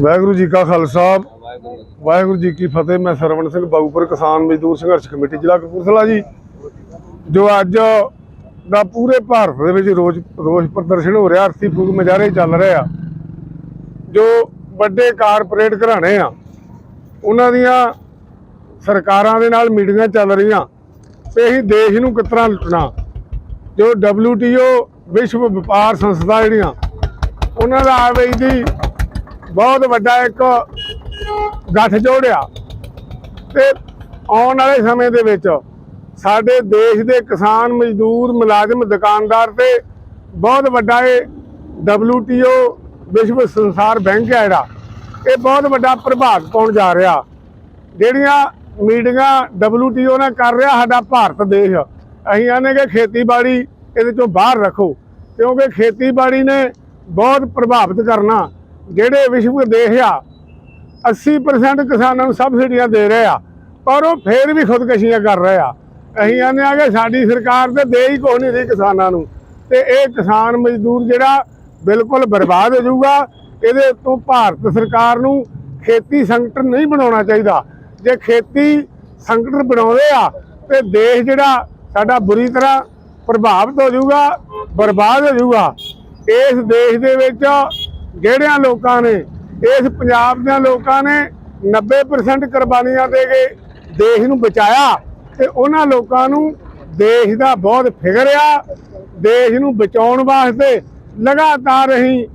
ਵਾਹਿਗੁਰੂ ਜੀ ਕਾ ਖਾਲਸਾ। ਵਾਹਿਗੁਰੂ ਜੀ ਕੀ ਫਤਿਹ। ਮੈਂ ਸਰਵਣ ਸਿੰਘ ਬਾਗੂਪੁਰ ਕਿਸਾਨ ਮਜ਼ਦੂਰ ਸੰਘਰਸ਼ ਕਮੇਟੀ, ਜ਼ਿਲ੍ਹਾ ਕਪੂਰਥਲਾ ਜੀ। ਜੋ ਅੱਜ ਦਾ ਪੂਰੇ ਭਾਰਤ ਦੇ ਵਿੱਚ ਰੋਜ਼ ਰੋਸ ਪ੍ਰਦਰਸ਼ਨ ਹੋ ਰਿਹਾ ਅਰਥੀ ਫੂਕ ਮਜਾਰੇ ਚੱਲ ਰਹੇ ਆ। ਜੋ ਵੱਡੇ ਕਾਰਪੋਰੇਟ ਘਰਾਣੇ ਆ, ਉਹਨਾਂ ਦੀਆਂ ਸਰਕਾਰਾਂ ਦੇ ਨਾਲ ਮੀਟਿੰਗਾਂ ਚੱਲ ਰਹੀਆਂ। ਤੇ ਅਸੀਂ ਦੇਸ਼ ਨੂੰ ਕਿਸ ਤਰ੍ਹਾਂ ਲੁੱਟਣਾ? ਜੋ WTO ਵਿਸ਼ਵ ਵਪਾਰ ਸੰਸਥਾ ਜਿਹੜੀਆਂ, ਉਹਨਾਂ ਦਾ ਆਵੇਜ ਦੀ ਬਹੁਤ ਵੱਡਾ ਇੱਕ ਗੱਠ ਜੋੜਿਆ। ਤੇ ਆਉਣ ਵਾਲੇ ਸਮੇਂ ਦੇ ਵਿੱਚ ਸਾਡੇ ਦੇਸ਼ ਦੇ ਕਿਸਾਨ ਮਜ਼ਦੂਰ, ਮੁਲਾਜ਼ਮ, ਦੁਕਾਨਦਾਰ ਤੇ ਬਹੁਤ ਵੱਡਾ ਇਹ WTO ਵਿਸ਼ਵ ਸੰਸਾਰ ਬੈਂਕ ਹੈ ਜਿਹੜਾ। ਇਹ ਬਹੁਤ ਵੱਡਾ ਪ੍ਰਭਾਵ ਪਾਉਣ ਜਾ ਰਿਹਾ। ਜਿਹੜੀਆਂ ਮੀਟਿੰਗਾਂ WTO ਨਾਲ ਕਰ ਰਿਹਾ ਸਾਡਾ ਭਾਰਤ ਦੇਸ਼, ਅਸੀਂ ਆਨੇ ਕਿ ਖੇਤੀਬਾੜੀ ਇਹਦੇ ਚੋਂ ਬਾਹਰ ਰੱਖੋ, ਕਿਉਂਕਿ ਖੇਤੀਬਾੜੀ ਨੇ ਬਹੁਤ ਪ੍ਰਭਾਵਿਤ ਕਰਨਾ। ਜਿਹੜੇ ਵਿਸ਼ਵ ਦੇਸ਼ ਆ 80% ਕਿਸਾਨਾਂ ਨੂੰ ਸਬਸਿਡੀਆਂ ਦੇ ਰਹੇ ਆ, ਪਰ ਉਹ ਫੇਰ ਵੀ ਖੁਦਕਸ਼ੀਆਂ ਕਰ ਰਹੇ ਆ। ਅਸੀਂ ਆਨੇ ਆ ਕਿ ਸਾਡੀ ਸਰਕਾਰ ਤੇ ਦੇ ਹੀ ਕੋਈ ਨਹੀਂ ਰਹੀ ਕਿਸਾਨਾਂ ਨੂੰ। ਤੇ ਇਹ ਕਿਸਾਨ ਮਜ਼ਦੂਰ ਜਿਹੜਾ ਬਿਲਕੁਲ ਬਰਬਾਦ ਹੋ ਜਾਊਗਾ, ਇਹਦੇ ਤੋਂ ਭਾਰਤ ਸਰਕਾਰ ਨੂੰ ਖੇਤੀ ਸੰਕਟ ਨਹੀਂ ਬਣਾਉਣਾ ਚਾਹੀਦਾ। ਜੇ ਖੇਤੀ ਸੰਕਟ ਬਣਾਉਂਦੇ ਆ, ਤੇ ਦੇਸ਼ ਜਿਹੜਾ ਸਾਡਾ ਬੁਰੀ ਤਰ੍ਹਾਂ ਪ੍ਰਭਾਵਿਤ ਹੋ ਜਾਊਗਾ, ਬਰਬਾਦ ਹੋ ਜਾਊਗਾ। ਇਸ ਦੇਸ਼ ਦੇ ਵਿੱਚ ਜਿਹੜਿਆਂ ਲੋਕਾਂ ਨੇ, ਇਸ ਪੰਜਾਬ ਦੇ ਲੋਕਾਂ ਨੇ 90% ਕੁਰਬਾਨੀਆਂ ਦੇ ਕੇ ਦੇਸ਼ ਨੂੰ ਬਚਾਇਆ ਤੇ ਉਹਨਾਂ ਲੋਕਾਂ ਨੂੰ ਦੇਸ਼ ਦਾ ਬਹੁਤ ਫਿਕਰ ਆ, ਦੇਸ਼ ਨੂੰ ਬਚਾਉਣ ਵਾਸਤੇ ਲਗਾਤਾਰ ਅਸੀਂ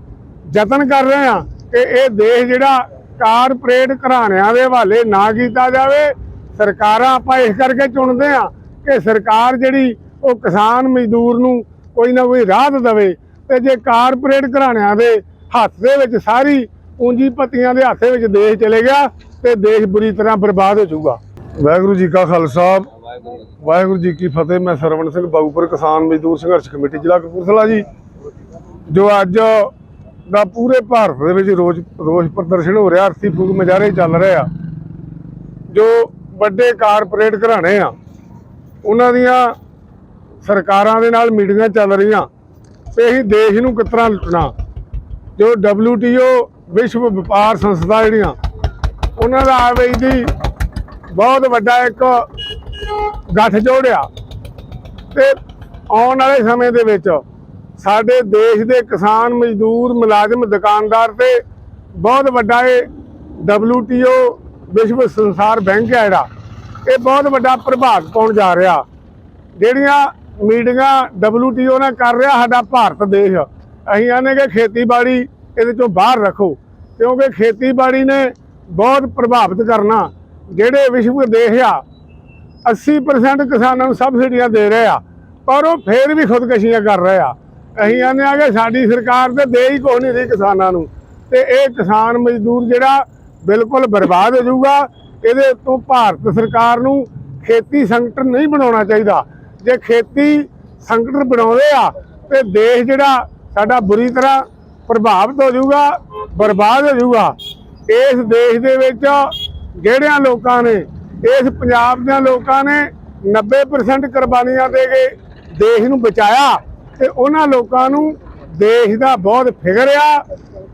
ਯਤਨ ਕਰ ਰਹੇ ਹਾਂ ਕਿ ਇਹ ਦੇਸ਼ ਜਿਹੜਾ ਕਾਰਪੋਰੇਟ ਘਰਾਣਿਆਂ ਦੇ ਹਵਾਲੇ ਨਾ ਕੀਤਾ ਜਾਵੇ। ਸਰਕਾਰਾਂ ਆਪਾਂ ਇਸ ਕਰਕੇ ਚੁਣਦੇ ਆ ਕਿ ਸਰਕਾਰ ਜਿਹੜੀ ਉਹ ਕਿਸਾਨ ਮਜ਼ਦੂਰ ਨੂੰ ਕੋਈ ਨਾ ਕੋਈ ਰਾਹਤ ਦੇਵੇ ਤੇ ਜੇ ਕਾਰਪੋਰੇਟ ਘਰਾਣਿਆਂ ਦੇ ਹੱਥ ਦੇ ਵਿੱਚ ਸਾਰੀ ਪੂੰਜੀਪਤੀਆਂ ਦੇ ਹੱਥ ਵਿੱਚ ਦੇਸ਼ ਚਲੇ ਗਿਆ ਤੇ ਦੇਸ਼ ਬੁਰੀ ਤਰ੍ਹਾਂ ਬਰਬਾਦ ਹੋ ਜਾਊਗਾ। ਵਾਹਿਗੁਰੂ ਜੀ ਕਾ ਖਾਲਸਾ। ਵਾਹਿਗੁਰੂ ਜੀ ਕੀ ਫਤਿਹ। ਮੈਂ ਸਰਵਣ ਸਿੰਘ ਬਾਬੂਪੁਰ ਕਿਸਾਨ ਮਜ਼ਦੂਰ ਸੰਘਰਸ਼ ਕਮੇਟੀ, ਜ਼ਿਲ੍ਹਾ ਕਪੂਰਥਲਾ ਜੀ। ਜੋ ਅੱਜ ਦਾ ਪੂਰੇ ਭਾਰਤ ਦੇ ਵਿੱਚ ਰੋਜ਼ ਰੋਸ ਪ੍ਰਦਰਸ਼ਨ ਹੋ ਰਿਹਾ ਅਰਥੀ ਫੂਕ ਮਜਾਰੇ ਚੱਲ ਰਹੇ ਆ। ਜੋ ਵੱਡੇ ਕਾਰਪੋਰੇਟ ਘਰਾਣੇ ਆ, ਉਹਨਾਂ ਦੀਆਂ ਸਰਕਾਰਾਂ ਦੇ ਨਾਲ ਮੀਟਿੰਗਾਂ ਚੱਲ ਰਹੀਆਂ ਤੇ ਅਸੀਂ ਦੇਸ਼ ਨੂੰ ਕਿਸ ਤਰ੍ਹਾਂ ਲੁੱਟਣਾ? ਜੋ WTO ਵਿਸ਼ਵ ਵਪਾਰ ਸੰਸਥਾ ਜਿਹੜੀਆਂ, ਉਹਨਾਂ ਦਾ ਆਵੇਜ ਦੀ ਬਹੁਤ ਵੱਡਾ ਇੱਕ ਗੱਠ ਜੋੜਿਆ। ਤੇ ਆਉਣ ਵਾਲੇ ਸਮੇਂ ਦੇ ਵਿੱਚ ਸਾਡੇ ਦੇਸ਼ ਦੇ ਕਿਸਾਨ ਮਜ਼ਦੂਰ, ਮੁਲਾਜ਼ਮ, ਦੁਕਾਨਦਾਰ ਤੇ ਬਹੁਤ ਵੱਡਾ ਇਹ WTO ਵਿਸ਼ਵ ਸੰਸਾਰ ਬੈਂਕ ਹੈ ਜਿਹੜਾ, ਇਹ ਬਹੁਤ ਵੱਡਾ ਪ੍ਰਭਾਵ ਪਾਉਣ ਜਾ ਰਿਹਾ। ਜਿਹੜੀਆਂ ਮੀਟਿੰਗਾਂ WTO ਨਾਲ ਕਰ ਰਿਹਾ ਸਾਡਾ ਭਾਰਤ ਦੇਸ਼ ਅਸੀਂ ਆਨੇ ਕਿ ਖੇਤੀਬਾੜੀ ਇਹਦੇ ਚੋਂ ਬਾਹਰ ਰੱਖੋ, ਕਿਉਂਕਿ ਖੇਤੀਬਾੜੀ ਨੇ ਬਹੁਤ ਪ੍ਰਭਾਵਿਤ ਕਰਨਾ। ਜਿਹੜੇ ਵਿਸ਼ਵ ਦੇਸ਼ ਆ 80% ਕਿਸਾਨਾਂ ਨੂੰ ਸਬਸਿਡੀਆਂ ਦੇ ਰਹੇ ਆ, ਪਰ ਉਹ ਫੇਰ ਵੀ ਖੁਦਕਸ਼ੀਆਂ ਕਰ ਰਹੇ ਆ। ਅਸੀਂ ਆਨੇ ਆ ਕਿ ਸਾਡੀ ਸਰਕਾਰ ਤੇ ਦੇ ਹੀ ਕੋਈ ਨਹੀਂ ਰਹੀ ਕਿਸਾਨਾਂ ਨੂੰ। ਤੇ ਇਹ ਕਿਸਾਨ ਮਜ਼ਦੂਰ ਜਿਹੜਾ ਬਿਲਕੁਲ ਬਰਬਾਦ ਹੋ ਜਾਊਗਾ, ਇਹਦੇ ਤੋਂ ਭਾਰਤ ਸਰਕਾਰ ਨੂੰ ਖੇਤੀ ਸੰਕਟ ਨਹੀਂ ਬਣਾਉਣਾ ਚਾਹੀਦਾ। ਜੇ ਖੇਤੀ ਸੰਕਟ ਬਣਾਉਂਦੇ ਆ, ਤੇ ਦੇਸ਼ ਜਿਹੜਾ ਸਾਡਾ ਬੁਰੀ ਤਰ੍ਹਾਂ ਪ੍ਰਭਾਵਿਤ ਹੋ ਜਾਊਗਾ, ਬਰਬਾਦ ਹੋ ਜਾਊਗਾ। ਇਸ ਦੇਸ਼ ਦੇ ਵਿੱਚ ਜਿਹੜਿਆਂ ਲੋਕਾਂ ਨੇ, ਇਸ ਪੰਜਾਬ ਦੇ ਲੋਕਾਂ ਨੇ 90% ਕੁਰਬਾਨੀਆਂ ਦੇ ਕੇ ਦੇਸ਼ ਨੂੰ ਬਚਾਇਆ ਤੇ ਉਹਨਾਂ ਲੋਕਾਂ ਨੂੰ ਦੇਸ਼ ਦਾ ਬਹੁਤ ਫਿਕਰ ਆ।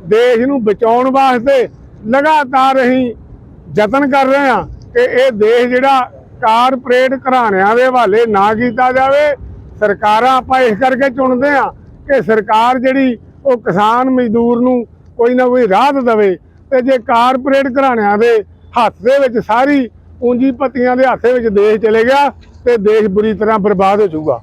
ਦੇਸ਼ ਨੂੰ ਬਚਾਉਣ ਵਾਸਤੇ ਲਗਾਤਾਰ ਅਸੀਂ ਯਤਨ ਕਰ ਰਹੇ ਹਾਂ ਕਿ ਇਹ ਦੇਸ਼ ਜਿਹੜਾ ਕਾਰਪੋਰੇਟ ਘਰਾਣਿਆਂ ਦੇ ਹਵਾਲੇ ਨਾ ਕੀਤਾ ਜਾਵੇ। ਸਰਕਾਰਾਂ ਆਪਾਂ ਇਸ ਕਰਕੇ ਚੁਣਦੇ ਆ ਕਿ ਸਰਕਾਰ ਜਿਹੜੀ ਉਹ ਕਿਸਾਨ ਮਜ਼ਦੂਰ ਨੂੰ ਕੋਈ ਨਾ ਕੋਈ ਰਾਹਤ ਦੇਵੇ ਤੇ ਜੇ ਕਾਰਪੋਰੇਟ ਘਰਾਣਿਆਂ ਦੇ ਹੱਥ ਦੇ ਵਿੱਚ ਸਾਰੀ ਪੂੰਜੀਪਤੀਆਂ ਦੇ ਹੱਥ ਵਿੱਚ ਦੇਸ਼ ਚਲੇ ਗਿਆ ਤੇ ਦੇਸ਼ ਬੁਰੀ ਤਰ੍ਹਾਂ ਬਰਬਾਦ ਹੋ ਜਾਊਗਾ।